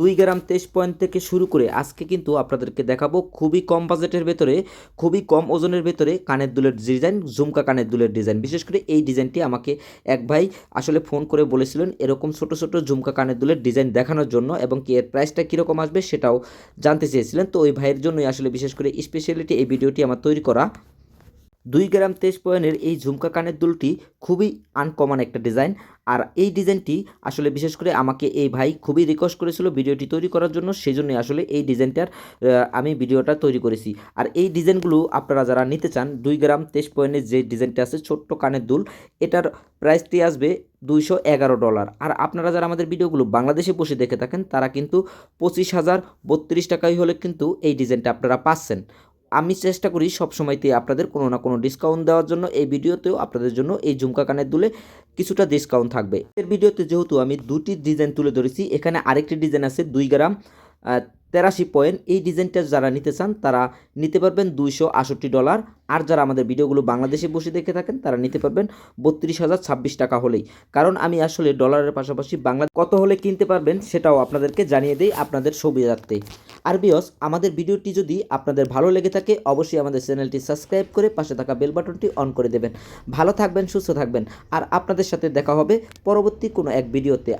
দুই গ্রাম তেইশ পয়েন্ট থেকে শুরু করে আজকে কিন্তু আপনাদেরকে দেখাবো খুবই কম বাজেটের ভেতরে, খুবই কম ওজনের ভেতরে কানের দুলের ডিজাইন ঝুমকা কানের দুলের ডিজাইন বিশেষ করে এই ডিজাইনটি আমাকে এক ভাই আসলে ফোন করে বলেছিলেন এরকম ছোট ছোট ঝুমকা কানের দুলের ডিজাইন দেখানোর জন্য এবং কি এর প্রাইসটা কীরকম আসবে সেটাও জানতে চেয়েছিলেন। তো ওই ভাইয়ের জন্যই আসলে বিশেষ করে স্পেশালিটি এই ভিডিওটি আমার তৈরি করা দুই গ্রাম তেইশ পয়েন্টের এই ঝুমকা কানের দুলটি খুবই আনকমন একটা ডিজাইন আর এই ডিজাইনটি আসলে বিশেষ করে আমাকে এই ভাই খুবই রিকোয়েস্ট করেছিল ভিডিওটি তৈরি করার জন্য সেই জন্যই আসলে এই ডিজাইনটার আমি ভিডিওটা তৈরি করেছি। আর এই ডিজাইনগুলো আপনারা যারা নিতে চান, দুই গ্রাম তেইশ পয়েন্টের যে ডিজাইনটা আছে, ছোট্ট কানের দুল, এটার প্রাইসটি আসবে দুইশো এগারো ডলার আর আপনারা যারা আমাদের ভিডিওগুলো বাংলাদেশে বসে দেখে থাকেন, তারা কিন্তু পঁচিশ হাজার বত্রিশ টাকাই হলে কিন্তু এই ডিজাইনটা আপনারা পাচ্ছেন। আমি চেষ্টা করি সবসময়তে আপনাদের কোনো না কোনো ডিসকাউন্ট দেওয়ার জন্য। এই ভিডিওতেও আপনাদের জন্য এই ঝুমকা কানের দুলে কিছুটা ডিসকাউন্ট থাকবে। এর ভিডিওতে যেহেতু আমি দুটি ডিজাইন তুলে ধরেছি, এখানে আরেকটি ডিজাইন আছে দুই গ্রাম তেরাশি পয়েন্ট এই ডিজাইনটা যারা নিতে চান, তারা নিতে পারবেন দুইশো আষট্টি ডলার আর যারা আমাদের ভিডিওগুলো বাংলাদেশে বসে দেখে থাকেন, তারা নিতে পারবেন বত্রিশ হাজার ছাব্বিশ টাকা হলেই। কারণ আমি আসলে ডলারের পাশাপাশি বাংলা কত হলে কিনতে পারবেন সেটাও আপনাদেরকে জানিয়ে দিই আপনাদের সুবিধার্থে। আর বিয়স আমাদের ভিডিওটি যদি আপনাদের ভালো লেগে থাকে, অবশ্যই আমাদের চ্যানেলটি সাবস্ক্রাইব করে পাশে থাকা বেল বাটনটি অন করে দেবেন। ভালো থাকবেন, সুস্থ থাকবেন, আর আপনাদের সাথে দেখা হবে পরবর্তী কোনো এক ভিডিওতে।